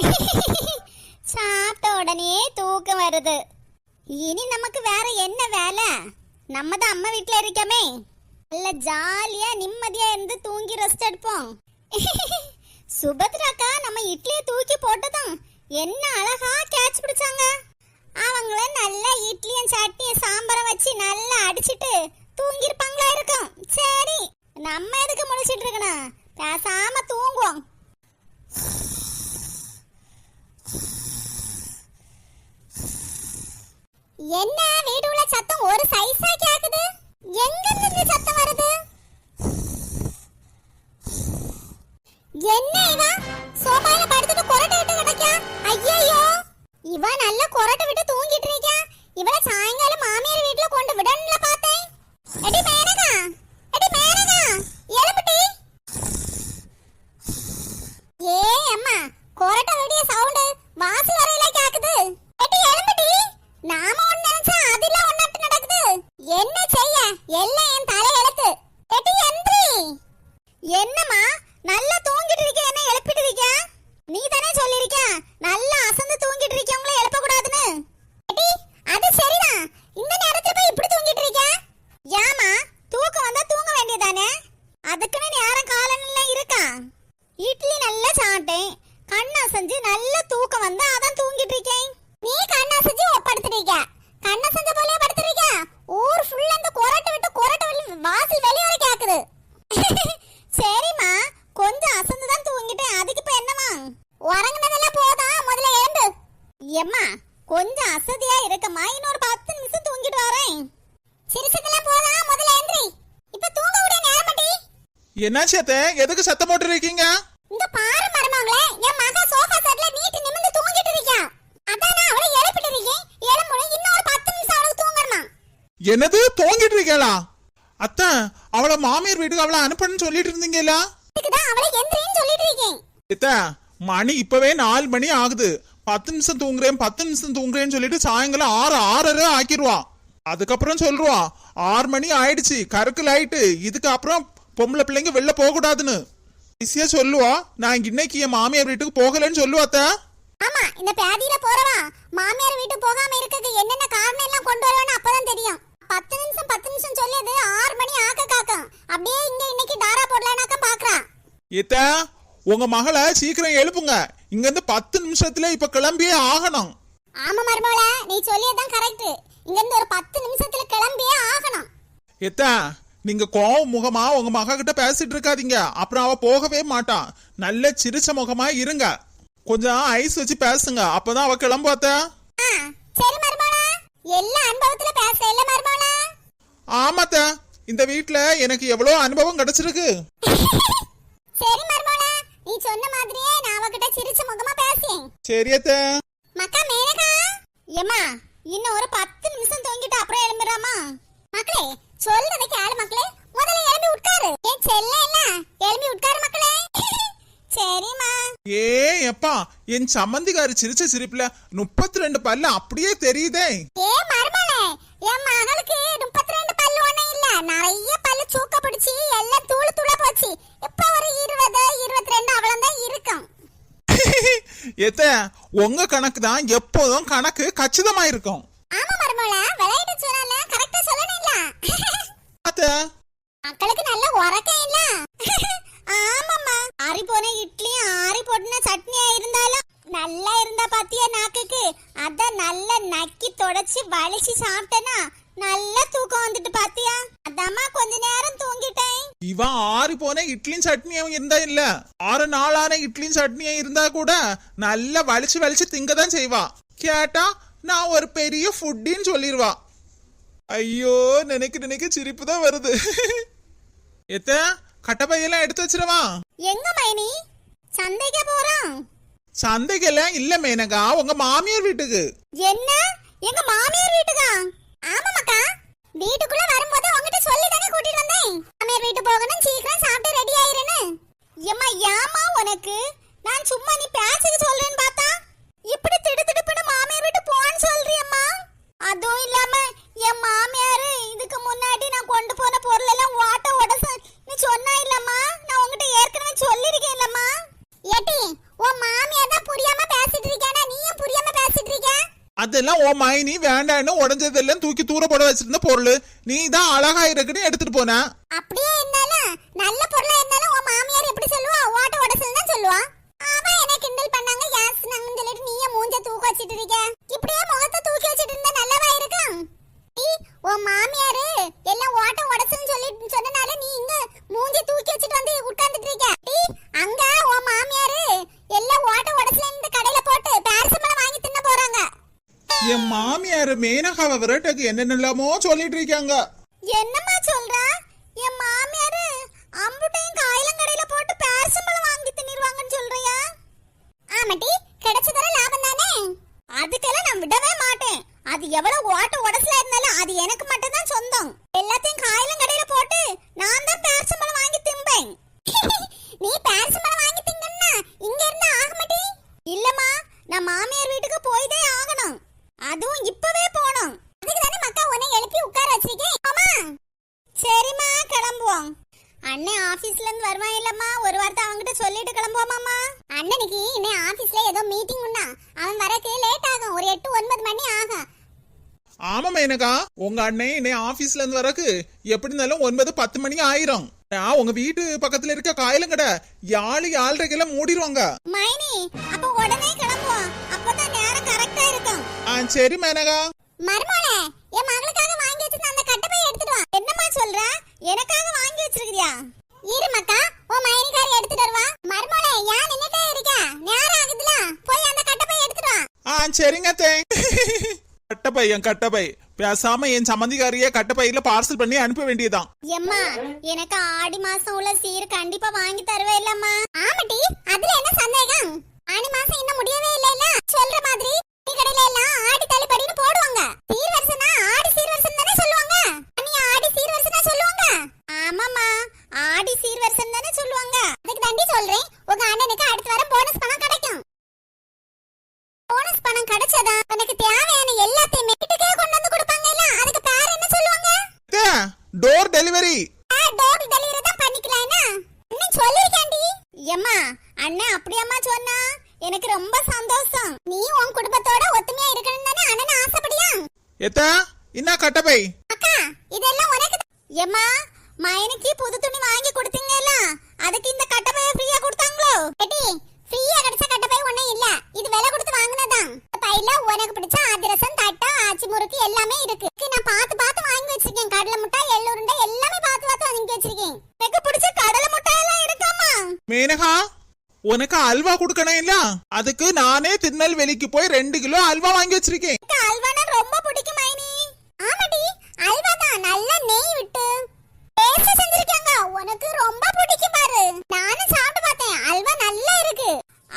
சாப்பிட்ட உடனே தூக்கம் வருது. இனி நமக்கு வேற என்ன வேலை? நம்ம தான் அம்மா வீட்டில் இருக்கமே. நல்ல ஜாலியா நிம்மதியா இருந்து தூங்கி ரெஸ்ட் எடுப்போம். சுபத்ராக்கா நம்ம இட்லியை தூக்கி போட்டதும் என்ன அழகா கேட்ச் பிடிச்சாங்க. அவங்கள நல்லா இட்லியும் சட்னியும் சாம்பாரம் வச்சு நல்லா அடிச்சிட்டு தூங்கிருப்பாங்களா இருக்கும். சரி நம்ம எதுக்கு முடிச்சிட்டு இருக்கணும்? பேசாம தூங்குவோம். என்ன வீடு சத்தம் ஒரு சைஸா கேக்குது? எங்க இருந்து சத்தம் வருது? என்ன இவன் சோபால படுத்துட்டு கொரட்டை விட்டு கிடக்கா ஐயோ இவன் நல்ல கொரட்டை விட்டு தூங்கிட்டு இருக்கா. இவளை சாயங்காலம் மாமியார் வீட்டுல கொண்டு விடணும் பார்த்தேன் எடி மேனகா எடி மேனகா எழுப்புடி ஏ அம்மா கொரட்டை வெடிய சவுண்ட் வாசல் வரையில கேக்குது எடி எழுப்புடி நாம ஒண்ணு நினைச்சா அதில ஒண்ணாட்டு நடக்குது என்ன செய்ய எல்லாம் என் தலை எழுத்து எடி எந்திரி என்னம்மா நல்லா தூங்கிட்டு இருக்க என்ன எழுப்பிட்டு இருக்க நீ தானே சொல்லிருக்க நல்லா அசந்து தூங்கிட்டு இருக்கவங்கள எழுப்ப கூடாதுன்னு எடி அது சரிதான் இந்த நேரத்துல போய் இப்படி தூங்கிட்டு இருக்க ஏமா தூக்கம் வந்தா தூங்க வேண்டியதானே அதுக்குன்னு நேரம் காலம்லாம் இருக்கா இட்லி நல்லா சாப்பிட்டேன் கண் அசைஞ்சு நல்ல தூக்கம் வந்து அதான் தூங்கிட்டு இருக்கேன் நீ கண் அசைஞ்சு படுத்துறீங்க கண் அசைஞ்ச போலயே படுத்துறீங்க ஊர் ஃபுல்லா அந்த கொரட்டை விட்டு கொரட்டை வெளி வாசல் வெளிய வரை கேக்குது சரிம்மா கொஞ்சம் அசந்து தான் தூங்கிட்டேன் அதுக்கு இப்ப என்னமா உறங்குனதெல்லாம் போதா முதல்ல எழுந்து எம்மா கொஞ்சம் அசதியா இருக்கம்மா. இன்னொரு பத்து நிமிஷம் தூங்கிட்டு வரேன். சிரிச்சதெல்லாம் போதா முதல்ல எழுந்திரி இப்ப தூங்க விட நேரமட்டி என்னாச்சு அத்தை? எதுக்கு சத்தம் போட்டு இருக்கீங்க இந்த பாரு மருமகளே என் மக சோஃபா செட்ல நீட்டு நிமிர்ந்து தூங்கிட்டு இருக்கா. அதான் நான் அவளை எழுப்பிட்டு இருக்கேன். எழும்புன இன்னொரு பத்து நிமிஷம் அவளுக்கு தூங்கணுமா? என்னது? தூங்கிட்டு இருக்கீங்களா? அத்தை அவளை மாமியார் வீட்டுக்கு அவளை அனுப்பணும்னு சொல்லிட்டு இருந்தீங்களா இதுக்கு தான் அவளை எந்திரின்னு சொல்லிட்டு இருக்கேன். அத்தை மணி இப்பவே நாலு மணி ஆகுது. பத்து நிமிஷம் தூங்குறேன் பத்து நிமிஷம் தூங்குறேன்னு சொல்லிட்டு சாயங்காலம் ஆறு ஆறரை ஆக்கிடுவா அதுக்கப்புறம் சொல்லுவா ஆறு மணி ஆயிடுச்சு கருக்கு லைட்டு இதுக்கு அப்புறம் பொம்பளை பிள்ளைங்க வெளில போக கூடாதுன்னு ஈஸியா சொல்லுவா நான் இன்னைக்கு என் மாமியார் வீட்டுக்கு போகலன்னு சொல்லுவா அத்தை. ஆமா இந்த பேதியில போறவா மாமியார் வீட்டுக்கு போகாம இருக்கிறது என்னென்ன காரணம் எல்லாம் கொண்டு வருவான்னு அப்பதான் தெரியும். பத்து நிமிஷம் பத்து நிமிஷம் சொல்லியது ஆறு மணி ஆக்க காக்கம் அப்படியே இங்க இன்னைக்கு டாரா போடலானாக்க பாக்குறா. இத்த உங்க மகளை சீக்கிரம் எழுப்புங்க. இங்க இருந்து பத்து நிமிஷத்துல இப்ப கிளம்பியே ஆகணும். ஆமா மருமகள நீ சொல்லியதான் கரெக்ட் இங்க இருந்து ஒரு பத்து நிமிஷத்துல கிளம்பியே ஆகணும். எத்த நீங்க கோவம் முகமா உங்க மக கிட்ட பேசிட்டு இருக்காதீங்க. அப்புறம் அவ போகவே மாட்டான் நல்ல சிரிச்ச முகமா இருங்க. கொஞ்சம் ஐஸ் வச்சு பேசுங்க. அப்பதான் அவ கிளம்பாத்த சரி மருமகள. எல்லா அனுபவத்துல பேச இல்ல மருமகள ஆமாத்த இந்த வீட்ல எனக்கு எவ்வளவு அனுபவம் கிடைச்சிருக்கு. சரி மருமகள நீ சொன்ன மாதிரியே நான் அவகிட்ட சிரிச்ச முகமா பேசேன் சரியத்த மக்கா மேனகா. ஏமா இன்னும் ஒரு பத்து நிமிஷம் தூங்கிட்டு அப்புறம் எழும்புறாமா மக்களே சொல்றதை கேளு மக்களே. முதல்ல எழும்பி உட்காரு. என் செல்ல என்ன? எழும்பி உட்காரு மக்களே. சரிம்மா. ஏ எப்பா என் சம்மந்திக்காரி சிரிச்ச சிரிப்புல முப்பத்தி ரெண்டு பல்லு அப்படியே தெரியுதே. ஏ எத்த? உங்க கணக்கு தான் எப்போதும் கணக்கு கச்சிதமா இருக்கும் ஆமா மருமல விளையாட்டு சொன்னால கரெக்டா சொல்லணும்ல அத்த. மக்களுக்கு நல்ல உறக்கம் இல்ல? ஆமாம்மா. ஆறி போன இட்லியும் ஆறி போட்டுன சட்னியா இருந்தாலும் நல்லா இருந்தா பாத்தியா நாக்குக்கு? அத நல்லா நக்கி தொடச்சி வலிச்சு சாப்பிட்டேனா நல்ல தூக்கம் வந்துட்டு பாத்தியா? அதாம்மா கொஞ்ச நேரம் தூங்கிட்டேன். இவன் ஆறி போன இட்லியும் சட்னியும் இருந்தா இல்ல. ஆறு நாளான இட்லியும் சட்னியும் இருந்தா கூட நல்லா வலிச்சு வலிச்சு திங்க தான் செய்வா. கேட்டா நான் ஒரு பெரிய ஃபுட்டின்னு சொல்லிடுவா ஐயோ நினைக்க நினைக்க சிரிப்பு தான் வருது. எத்த கட்டப்பையெல்லாம் எடுத்து வச்சிருவா எங்க மைனி? சந்தைக்கு போறோம் சந்தைக்கெல்லாம் இல்ல மேனகா உங்க மாமியார் வீட்டுக்கு. என்ன? எங்க மாமியார் வீட்டுக்கா? ஆமாமாக்கா வீட்டுக்குள்ள வரும்போது உங்ககிட்ட சொல்லி தானே கூட்டிட்டு வந்தேன்? மாமியார் வீட்டு போகணும் சீக்கிரம் சாப்பிட்டு ரெடி ஆயிருன்னு. ஏமா ஏமா உனக்கு? நான் சும்மா நீ பேசுக்கு சொல்றேன்னு பார்த்தா? இப்படி திடுதிடுப்புன்னு மாமியார் வீட்டு போன்னு சொல்றியம்மா? அதுவும் இல்லாம என் மாமியார் இதுக்கு முன்னாடி நான் கொண்டு போன பொருள் எல்லாம் ஓட்ட உடச நீ சொன்னா இல்லம்மா நான் உங்ககிட்ட ஏற்கனவே சொல்லிருக்கேன் இல்லம்மா ஏட்டி உன் மாமியார் தான் புரியாம அதெல்லாம் உன் மைனி வேண்டான்னு உடஞ்சதெல்லாம் தூக்கி தூர போட வச்சிருந்த பொருள். நீ தான் அழகா இருக்குன்னு எடுத்துட்டு போன. அப்படியே இருந்தாலும் நல்ல பொருளா இருந்தாலும் உன் மாமியார் எப்படி சொல்லுவா? ஓட்ட உடசல் தான் சொல்லுவா. அவ என்ன கிண்டல் பண்ணாங்க? யாசினாங்கன்னு சொல்லிட்டு நீயே மூஞ்ச தூக்க வச்சிட்டு இருக்க. இப்படியே முகத்தை தூக்கி வச்சிட்டு இருந்தா நல்லவா இருக்கும் நீ, உன் மாமியாரு எல்லாம் ஓட்ட உடசல்னு சொல்லிட்டு சொன்னனால நீ இங்க மாமியார் மேனகாவை விரட்டுக்கு என்னென்னலாமோ சொல்லிட்டு இருக்காங்க. என்னம்மா சொல்றா? என் மாமியாரு அம்புட்டையும் காயிலங்கடையில போட்டு பேரசம்பளம் வாங்கி தின்னிருவாங்கன்னு சொல்றியா? ஆமாட்டி கிடைச்சதால லாபம் தானே? அதுக்கெல்லாம் நான் விடவே மாட்டேன். அது எவ்வளவு ஓட்ட உடசுல இருந்தாலும் அது எனக்கு மட்டும் தான் சொந்தம். எல்லாத்தையும் காயிலும் கடையில போட்டு நான் தான் பேரசம்பளம் வாங்கி திம்பேன். நீ பேரசம்பளம் வாங்கி திங்கன்னா இங்க இருந்து ஆக மாட்டி இல்லம்மா நான் மாமியார் வீட்டுக்கு போய் அதுவும் இப்பவே போகணும். அதுக்கு தானே மக்கா உன்னை எழுப்பி உட்கார வச்சிருக்கேன். ஆமா சரிம்மா கிளம்புவோம். அண்ணன் ஆபீஸ்ல இருந்து வருவான் இல்லம்மா. ஒரு வார்த்தை அவன்கிட்ட சொல்லிட்டு கிளம்புவோமாமா அண்ணனுக்கு இன்னும் ஆபீஸ்ல ஏதோ மீட்டிங் உண்டா? அவன் வரக்கு லேட் ஆகும். ஒரு எட்டு ஒன்பது மணி ஆகும். ஆமா மேனகா. உங்க அண்ணன் என்னை ஆபீஸ்ல இருந்து வரக்கு எப்படி இருந்தாலும் ஒன்பது பத்து மணி ஆயிரும். நான் உங்க வீட்டு பக்கத்துல இருக்க காயலங்கடை யாழு யாழ்ரைக்கெல்லாம் மூடிடுவாங்க மைனி அப்ப உடனே கிளம்புவோம். அப்பதான் நேரம் கரெக்டா இருக்கும். ஆ சரி மேனகா. மருமோளே என் மகளுக்காக வாங்கி வச்சிருந்த அந்த கட்டப்பை எடுத்துட்டு வா. என்னம்மா சொல்ற? எனக்காக வாங்கி வச்சிருக்கியா இரு மக்கா. உன் மைனிக்காரி எடுத்துட்டு வருவா. மருமோளே ஏன் நின்னுட்டே இருக்க? நேரம் ஆகுதுல. போய் அந்த கட்டப்பை எடுத்துட்டு வா. ஆ சரிங்க தே கட்டப்பை என் கட்டப்பை. பேசாம என் சம்மந்திக்காரிய கட்டப்பையில பார்சல் பண்ணி அனுப்ப வேண்டியதுதான். எம்மா எனக்கு ஆடி மாசம் உள்ள சீர் கண்டிப்பா வாங்கி தருவே இல்லம்மா. ஆமாட்டி அதுல என்ன சந்தேகம்? ஆடி மாசம் இன்னும் முடியவே இல்லைல சொல்ற மாதிரி. கடையில எல்லாம் ஆடி தள்ளுபடின்னு போடுவாங்க. சீர் ஆடி தானே சொல்லுவாங்க. நீ ஆடி சொல்லுவாங்க ஆமாம்மா ஆடி சீர் வருஷம் தானே சொல்லுவாங்க அதுக்கு தாண்டி சொல்றேன் உங்க அண்ணனுக்கு அடுத்த வாரம் போனஸ் பணம் கிடைக்கும் போனஸ் பணம் கிடைச்சதா உனக்கு தேவையான எல்லாத்தையுமே வீட்டுக்கே கொண்டு வந்து கொடுப்பாங்கல்ல அதுக்கு பேர் என்ன சொல்லுவாங்க டோர் டெலிவரி டோர் டெலிவரி தான் பண்ணிக்கலாம்னா அண்ணன் சொல்லிருக்கேன்டி எம்மா அண்ணன் அப்படியம்மா சொன்னா எனக்கு ரொம்ப சந்தோஷம் நீ உன் குடும்பத்தோட ஒத்துமையா இருக்கணும் தானே அண்ணன் ஆசைப்படியா எத்த என்ன கட்டப்பை? அக்கா இதெல்லாம் உனக்கு எம்மா மயனுக்கு புது துணி வாங்கி கொடுத்தீங்கல்ல. அதுக்கு இந்த கட்டப்பைய ஃப்ரீயா கொடுத்தாங்களோ? எடி ஃப்ரீயா கிடைச்ச கட்டப்பை ஒண்ணும் இல்ல. இது விலை கொடுத்து வாங்குனதான் பையில உனக்கு பிடிச்ச அதிரசம் தட்டா ஆச்சி முறுக்கு எல்லாமே இருக்கு. நான் பார்த்து பார்த்து வாங்கி வச்சிருக்கேன். கடலை முட்டாய் எள்ளு உருண்டை எல்லாமே பார்த்து பார்த்து வாங்கி வச்சிருக்கேன். எனக்கு பிடிச்ச கடலை முட்டாய் எல்லாம் இருக்காமா மேனகா உனக்கு அல்வா கொடுக்கணும் இல்ல? அதுக்கு நானே திருநெல்வேலிக்கு போய் ரெண்டு கிலோ அல்வா வாங்கி வச்சிருக்கேன் எனக்கு அல்வானா ரொம்ப பிடிக்கும் மைனி ஆமாடி அல்வா தான் நல்ல நெய் விட்டு. டேஸ்ட் செஞ்சிருக்காங்க. உனக்கு ரொம்ப பிடிக்கும் பாரு. நானும் சாப்பிட்டு பார்த்தேன். அல்வா நல்லா இருக்கு.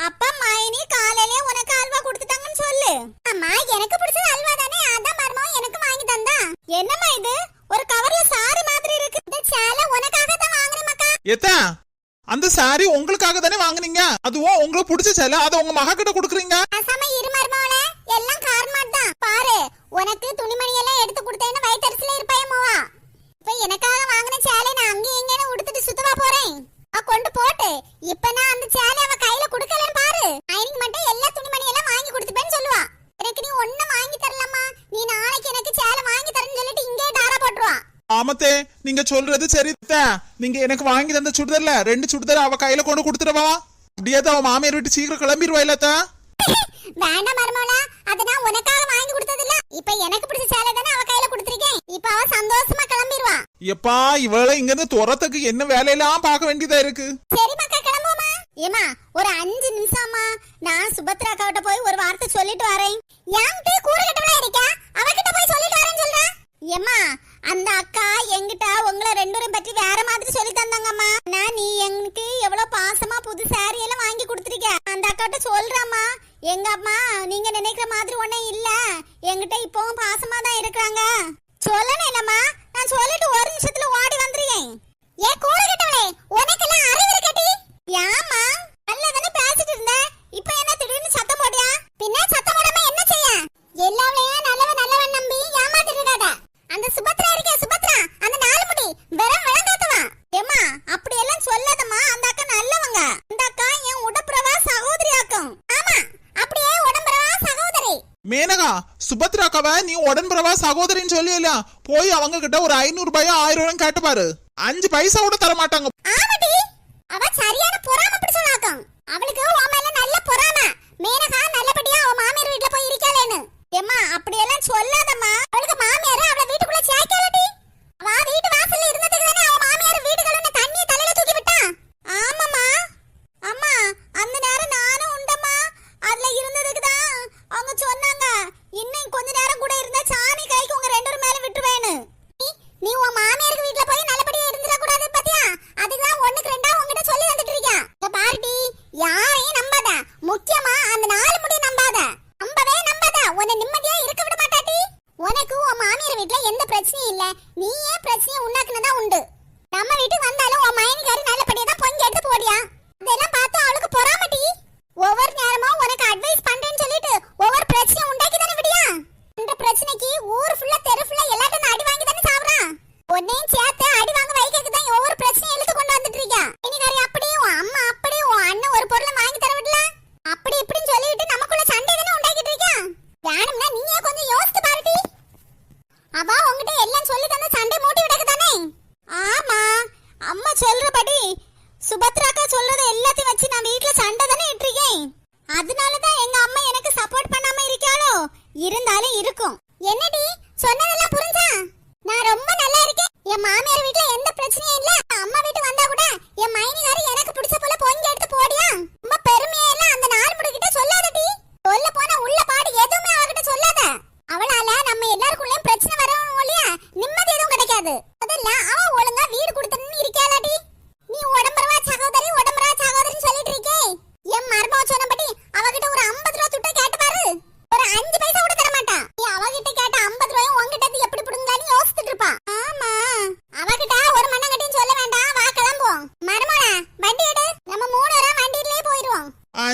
அப்பா மைனி காலையிலே உனக்கு அல்வா கொடுத்துட்டாங்கன்னு சொல்லு. அம்மா எனக்கு பிடிச்சது அல்வா தானே? அதான் மருமவன் எனக்கு வாங்கி தந்தா. என்னம்மா இது? ஒரு கவர்ல சாரி மாதிரி இருக்கு. இந்த சேலை உனக்காக தான் வாங்குறேன் மக்கா. எத்த அந்த சாரி உங்களுக்காக தானே வாங்குனீங்க? அதுவும் உங்களுக்கு பிடிச்ச சேலை? அதை உங்க மக கிட்ட கொடுக்குறீங்க? பேசாம இரு மருமவளே எல்லாம் கார்மாட் தான். பாரு உனக்கு துணிமணி எல்லாம் எடுத்து கொடுத்தேன்னு வயிற்றுல இருப்பாய மோவா இப்ப எனக்காக வாங்கின சேலை நான் அங்கேயும் இங்கேயும் உடுத்துட்டு சுத்தமா போறேன் அவ கொண்டு போட்டு இப்ப நான் அந்த சேலை அவ கையில கொடுக்கலன்னு பாரு ஐனிங் மட்டும் எல்லா துணிமணி எல்லாம் வாங்கி கொடுத்துப்பேன்னு சொல்லுவா எனக்கு நீ ஒண்ணும் வாங்கி தரலம்மா நீ நாளைக்கு எனக்கு சேலை வாங்கி தரேன்னு சொல்லிட்டு இங்கே டாரா போட்டுருவா ஆமத்தே நீங்க சொல்றது சரி அத்தை. நீங்க எனக்கு வாங்கி தந்த சுடிதார்ல ரெண்டு சுடிதார் அவ கையில கொண்டு கொடுத்துடவா அப்படியே அவ மாமியார் விட்டு சீக்கிரம் கிளம்பிடுவா இல்லத்த வேண்டாம் மருமகளா அத நான் உனக்காக வாங்கி கொடுத்தது இல்ல இப்ப எனக்கு பிடிச்ச சேலை தானே அவ கையில கொடுத்திருக்கேன். இப்ப அவ சந்தோஷமா கிளம்பிடுவா. எப்பா இவளை இங்க இருந்து துரத்துக்கு என்ன வேலையெல்லாம் பார்க்க வேண்டியதா இருக்கு? சரி மக்கா கிளம்புவோமா? ஏமா ஒரு அஞ்சு நிமிஷமா நான் சுபத்ரா அக்காவிட்ட போய் ஒரு வார்த்தை சொல்லிட்டு வரேன். என்கிட்ட கூறு கட்டவளா இருக்கா? அவகிட்ட போய் சொல்லிட்டு வரேன்னு சொல்றா? ஏமா அந்த அக்கா என்கிட்ட எங்க அம்மா நீங்க நினைக்கிற மாதிரி ஒண்ணே இல்ல. என்கிட்ட இப்பவும் பாசமா தான் இருக்கிறாங்க. சொல்லணும் இல்லம்மா நான் சொல்லிட்டு சுபத்ராக்காவை நீ உடன்புறவா சகோதரின்னு சொல்லி போய் அவங்க கிட்ட ஒரு ஐநூறு ரூபாயோ ஆயிரம் ரூபாயும் கேட்டுப்பாரு அஞ்சு பைசா கூட தர மாட்டாங்க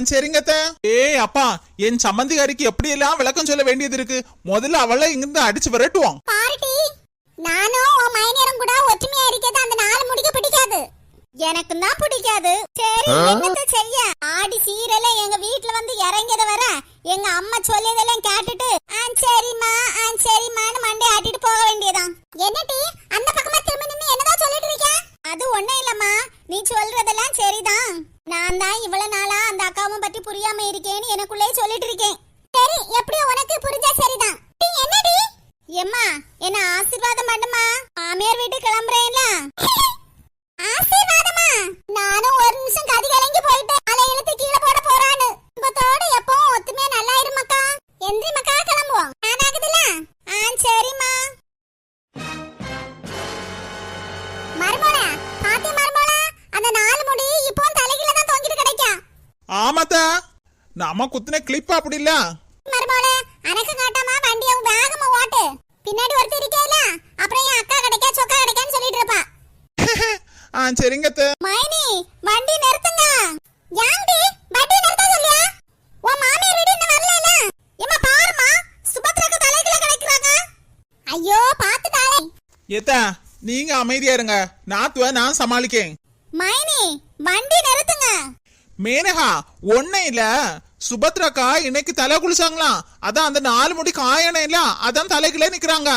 சரிங்க ஏய் அப்பா என் சம்மந்திகாரிக்கு எப்படி எல்லாம் விளக்கம் சொல்ல வேண்டியது இருக்கு? முதல்ல அவளை இங்கிருந்து அடிச்சு விரட்டுவோம் பார்ட்டி நானும் உன் மைனரும் கூட ஒற்றுமையா இருக்கிறது அந்த நாலு முடிக்க பிடிக்காது. எனக்கு தான் பிடிக்காது. சரி என்னத்த செய்ய? ஆடி சீரியல எங்க வீட்டுல வந்து இறங்கியது வர எங்க அம்மா சொல்லியதெல்லாம் கேட்டு அம்மா குத்துன கிளிப் அப்படி இல்ல? மர்மோளே அனக்கு காட்டமா வண்டிய வேகமா ஓட்டு. பின்னாடி ஒருத்தர் இருக்கேல அப்புறம் என் அக்கா கிடைக்கா சொக்கா கிடைக்கான்னு சொல்லிட்டு இருப்பா. ஆ சரிங்க தே மைனி வண்டி நிறுத்துங்க. யாண்டி வண்டி நிறுத்த சொல்லியா? உன் மாமியார் வீடு இன்னும் வரலல. ஏமா பாருமா சுபத்ராக்கு தலையில கிடைக்கறாங்க. ஐயோ பாத்து தாளே ஏத்தா நீங்க அமைதியா இருங்க. நாத்துவ நான் சமாளிக்கேன். மைனி வண்டி நிறுத்துங்க. மேனகா ஒன்னும் இல்ல. சுபத்ராக்கா இன்னைக்கு தலை குளிச்சாங்களாம். அதான் அந்த நாலு முடி காயணம் இல்ல அதான் தலைக்குள்ளே நிக்கிறாங்க.